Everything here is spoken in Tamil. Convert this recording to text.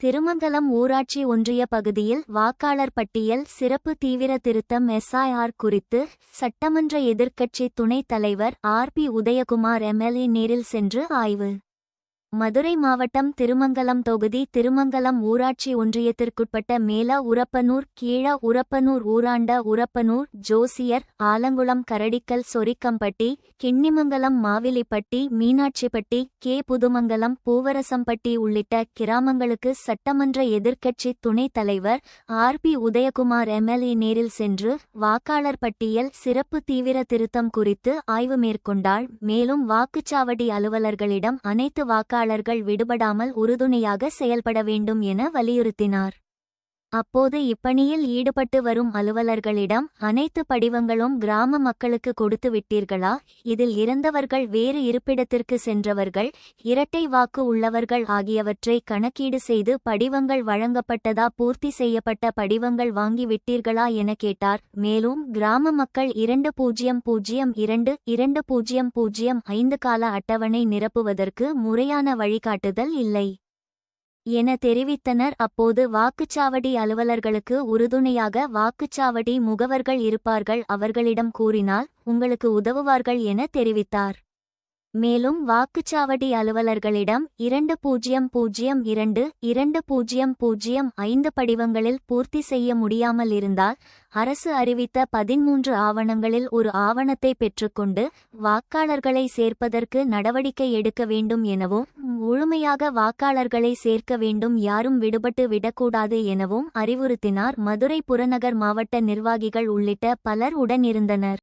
திருமங்கலம் ஊராட்சி ஒன்றிய பகுதியில் வாக்காளர் பட்டியல் சிறப்பு தீவிர திருத்தம் எஸ்ஐஆர் குறித்து சட்டமன்ற எதிர்க்கட்சி துணைத் தலைவர் ஆர் பி உதயகுமார் எம்எல்ஏ நேரில் சென்று ஆய்வு. மதுரை மாவட்டம் திருமங்கலம் தொகுதி திருமங்கலம் ஊராட்சி ஒன்றியத்திற்குட்பட்ட மேல உரப்பனூர் கீழ உரப்பனூர் ஊராண்ட உரப்பனூர் ஜோசியர் ஆலங்குளம் கரடிக்கல் சொரிக்கம்பட்டி கிண்ணிமங்கலம் மாவிலிப்பட்டி மீனாட்சிப்பட்டி கே புதுமங்கலம் பூவரசம்பட்டி உள்ளிட்ட கிராமங்களுக்கு சட்டமன்ற எதிர்க்கட்சி துணைத் தலைவர் ஆர் பி உதயகுமார் எம்எல்ஏ நேரில் சென்று வாக்காளர் பட்டியல் சிறப்பு தீவிர திருத்தம் குறித்து ஆய்வு மேற்கொண்டார். மேலும் வாக்குச்சாவடி அலுவலர்களிடம் அனைத்து தொழிலாளர்கள் விடுபடாமல் உறுதுணையாக செயல்பட வேண்டும் என வலியுறுத்தினார். அப்போது இப்பணியில் ஈடுபட்டு வரும் அலுவலர்களிடம் அனைத்து படிவங்களும் கிராம மக்களுக்கு கொடுத்து விட்டீர்களா? இதில் இறந்தவர்கள் வேறு இருப்பிடத்திற்கு சென்றவர்கள் இரட்டை வாக்கு உள்ளவர்கள் ஆகியவற்றை கணக்கீடு செய்து படிவங்கள் வழங்கப்பட்டதா? பூர்த்தி செய்யப்பட்ட படிவங்கள் வாங்கி விட்டீர்களா என கேட்டார். மேலும் கிராம மக்கள் இரண்டு பூஜ்ஜியம் பூஜ்ஜியம் இரண்டு இரண்டு பூஜ்ஜியம் பூஜ்ஜியம் ஐந்து கால அட்டவணை நிரப்புவதற்கு முறையான வழிகாட்டுதல் இல்லை. என தெரிவித்தனர். அப்போது வாக்குச்சாவடி அலுவலர்களுக்கு உறுதுணையாக வாக்குச்சாவடி முகவர்கள் இருப்பார்கள். அவர்களிடம் கூறினால் உங்களுக்கு உதவுவார்கள் என தெரிவித்தார். மேலும் வாக்குச்சாவடி அலுவலர்களிடம் இரண்டு பூஜ்ஜியம் பூஜ்ஜியம் இரண்டு இரண்டு பூஜ்ஜியம் பூஜ்ஜியம் ஐந்து படிவங்களில் பூர்த்தி செய்ய முடியாமல் இருந்தால் அரசு அறிவித்த பதிமூன்று ஆவணங்களில் ஒரு ஆவணத்தை பெற்றுக்கொண்டு வாக்காளர்களை சேர்ப்பதற்கு நடவடிக்கை எடுக்க வேண்டும் எனவும் முழுமையாக வாக்காளர்களை சேர்க்க வேண்டும் யாரும் விடுபட்டு விடக்கூடாது எனவும் அறிவுறுத்தினார். மதுரை புறநகர் மாவட்ட நிர்வாகிகள் உள்ளிட்ட பலர் உடனிருந்தனர்.